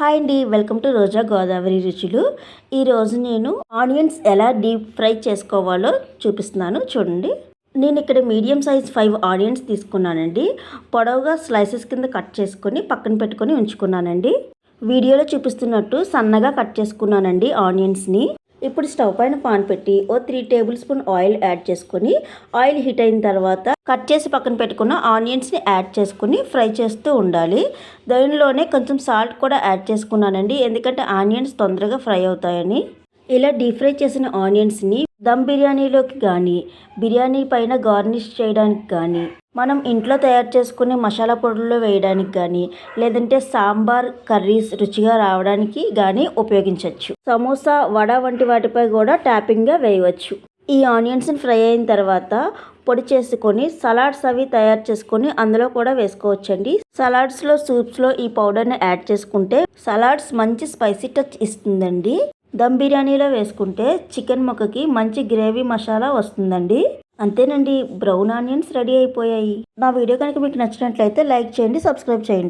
Hi అండి welcome to రోజా గోదావరి రుచులు. ఈరోజు నేను ఆనియన్స్ ఎలా డీప్ ఫ్రై చేసుకోవాలో చూపిస్తున్నాను చూడండి. నేను ఇక్కడ మీడియం సైజ్ ఫైవ్ ఆనియన్స్ తీసుకున్నానండి. పొడవుగా స్లైసెస్ కింద కట్ చేసుకొని పక్కన పెట్టుకొని ఉంచుకున్నానండి. వీడియోలో చూపిస్తున్నట్టు సన్నగా కట్ చేసుకున్నానండి ఆనియన్స్ని. ఇప్పుడు స్టవ్ పైన పాన్ పెట్టి ఓ three table spoon oil add చేసుకొని ఆయిల్ హీట్ అయిన తర్వాత కట్ చేసి పక్కన పెట్టుకున్న ఆనియన్స్ని యాడ్ చేసుకుని ఫ్రై చేస్తూ ఉండాలి. దానిలోనే కొంచెం సాల్ట్ కూడా యాడ్ చేసుకున్నానండి ఎందుకంటే ఆనియన్స్ తొందరగా ఫ్రై అవుతాయని. ఇలా డీప్ ఫ్రై చేసిన ఆనియన్స్ని దమ్ బిర్యానీలోకి కానీ బిర్యానీ పైన గార్నిష్ చేయడానికి కానీ మనం ఇంట్లో తయారు చేసుకునే మసాలా పొడుల్లో వేయడానికి కానీ లేదంటే సాంబార్ కర్రీస్ రుచిగా రావడానికి కానీ ఉపయోగించవచ్చు సమోసా వడ వంటి వాటిపై కూడా ట్యాపింగ్గా వేయవచ్చు. ఈ ఆనియన్స్ని ఫ్రై అయిన తర్వాత పొడి చేసుకొని సలాడ్స్ అవి తయారు చేసుకొని అందులో కూడా వేసుకోవచ్చండి. సలాడ్స్లో సూప్స్లో ఈ పౌడర్ని యాడ్ చేసుకుంటే సలాడ్స్ మంచి స్పైసీ టచ్ ఇస్తుందండి. దమ్ బిర్యానీలో వేసుకుంటే చికెన్ ముక్కకి మంచి గ్రేవీ మసాలా వస్తుందండి. అంతేనండి బ్రౌన్ ఆనియన్స్ రెడీ అయిపోయాయి. నా వీడియో కనుక మీకు నచ్చినట్లయితే లైక్ చేయండి సబ్స్క్రైబ్ చేయండి.